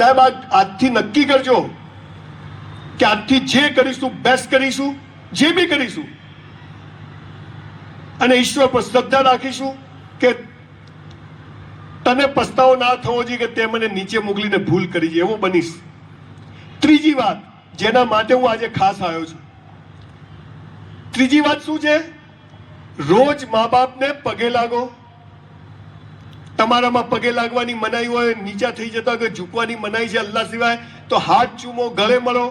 સાહેબ, આ આજથી નક્કી કરજો કે આજથી જે કરીશું બેસ્ટ કરીશું, જે બી કરીશું, અને ઈશ્વર પર શ્રદ્ધા રાખીશું કે તને પસ્તાવો ના થવો જોઈએ કે તે મને નીચે મોકલીને ભૂલ કરી છે. એવો બનીશ. ત્રીજી વાત, જેના માટે હું આજે ખાસ આવ્યો છું. ત્રીજી વાત શું છે? રોજ મા બાપને પગે લાગો. તમારામાં પગે લાગવાની મનાઈ હોય, નીચા થઈ જતા કે ઝૂકવાની મનાઈ છે અલ્લાહ સિવાય, તો હાથ ચૂમો, ગળે મળો.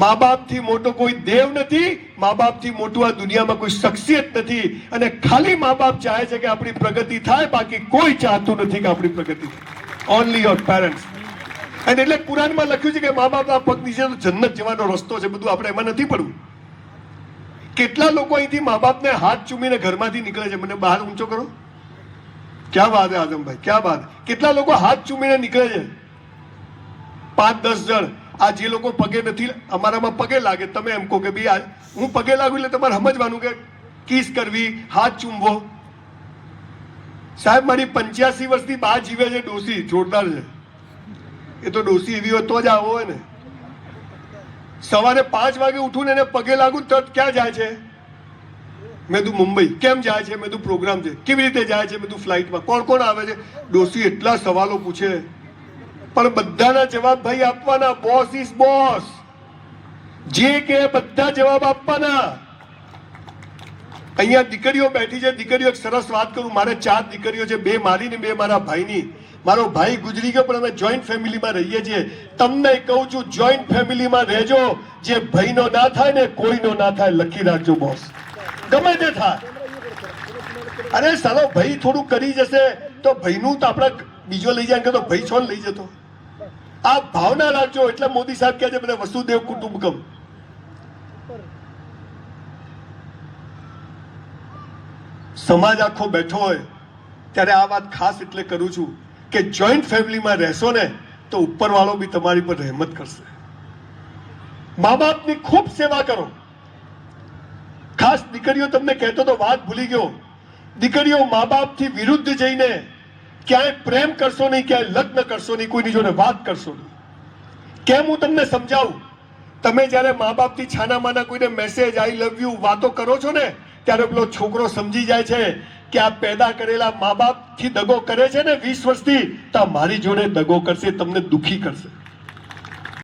મા બાપથી મોટો કોઈ દેવ નથી મા બાપથી મોટું આ દુનિયામાં કોઈ શખ્સિયત નથી. અને ખાલી મા બાપ ચાહે છે કે આપણી પ્રગતિ થાય, બાકી કોઈ ચાહતું નથી કે આપણી પ્રગતિ ઓનલી યોર પેરેન્ટ્સ અને એટલે કુરાનમાં લખ્યું છે કે મા બાપના પગ નીચે તો જન્નત જવાનો રસ્તો છે, બધું આપણે એમાં નથી પડવું. કેટલા લોકો અહીંથી મા બાપને હાથ ચૂમીને ઘરમાંથી નીકળે છે? મને બહાર ઊંચો કરો. ક્યાં વાત આઝમભાઈ ક્યાં વાત કેટલા લોકો હાથ ચૂમીને નીકળે છે? પાંચ, દસ જણ. આ જે લોકો પગે નથી, અમારામાં પગે લાગે. તમે એમ કહો કે ભાઈ આ હું પગે લાગુ એટલે તમારે સમજવાનું કે કિસ કરવી, હાથ ચૂમવો. સાહેબ, મારી પંચ્યાસી વર્ષથી બા જીવે છે, ડોસી, જોરદાર છે. એ તો ડોસી એવી હોય તો જ આવો હોય ને. સવારે પાંચ વાગે ઉઠું ને એને પગે લાગુ તરત ક્યાં જાય છે? મેં તું મુંબઈ, કેમ જાય છે? મેં તું પ્રોગ્રામ છે. કેવી રીતે જાય છે? તું ફ્લાઇટમાં. કોણ કોણ આવે છે? ડોસી એટલા સવાલો પૂછે. પણ બધાના જવાબ ભાઈ આપવાના બોસ ઇઝ બોસ જે કે બધા જવાબ આપવાના. અહીંયા દીકરીઓ બેઠી છે, દીકરીઓ એક સરસ વાત કરું, મારે ચાર દીકરીઓ છે, બે મારી ને બે મારા ભાઈની. મારો ભાઈ ગુજરી ગયો, પણ અમે જોઈન્ટ ફેમિલીમાં રહીએ છીએ. તમને કહું છું જોઈન્ટ ફેમિલીમાં રહેજો. જે ભાઈનો ના થાય ને કોઈનો ના થાય, લખી રાખજો બોસ ગમે તે થાય. અરે સાલો, ભાઈ થોડું કરી જશે તો ભાઈનું તો આપણે બીજો લઈ જાય તો ભાઈ છો ને લઈ જતો. આ ભાવના રાખજો, એટલે મોદી સાહેબ કહે છે, બધા વસુદેવ કુટુંબકમ. સમાજ આખો બેઠો હોય, ત્યારે આ વાત ખાસ એટલે કરું છું કે જોઈન્ટ ફેમિલીમાં રહેશો ને, તો ઉપરવાળો બી તમારી પર રહેમત કરશે. મા બાપની ખૂબ સેવા કરો. ખાસ દીકરીઓ તમને કહેતો તો વાત ભૂલી ગયો. દીકરીઓ મા બાપથી વિરુદ્ધ જઈને ક્યાંય પ્રેમ કરશો નહીં, ક્યાંય લગ્ન કરશો નહીં, કોઈની જોડે વાત કરશો નહીં. કેમ હું તમને સમજાવું? તમે જ્યારે મા બાપથી છાના માના કોઈને મેસેજ આઈ લવ યુ વાતો કરો છો ને, ત્યારે પેલો છોકરો સમજી જાય છે કે આ પેદા કરેલા મા બાપથી દગો કરે છે ને વીસ વર્ષથી, તો મારી જોડે દગો કરશે, તમને દુખી કરશે.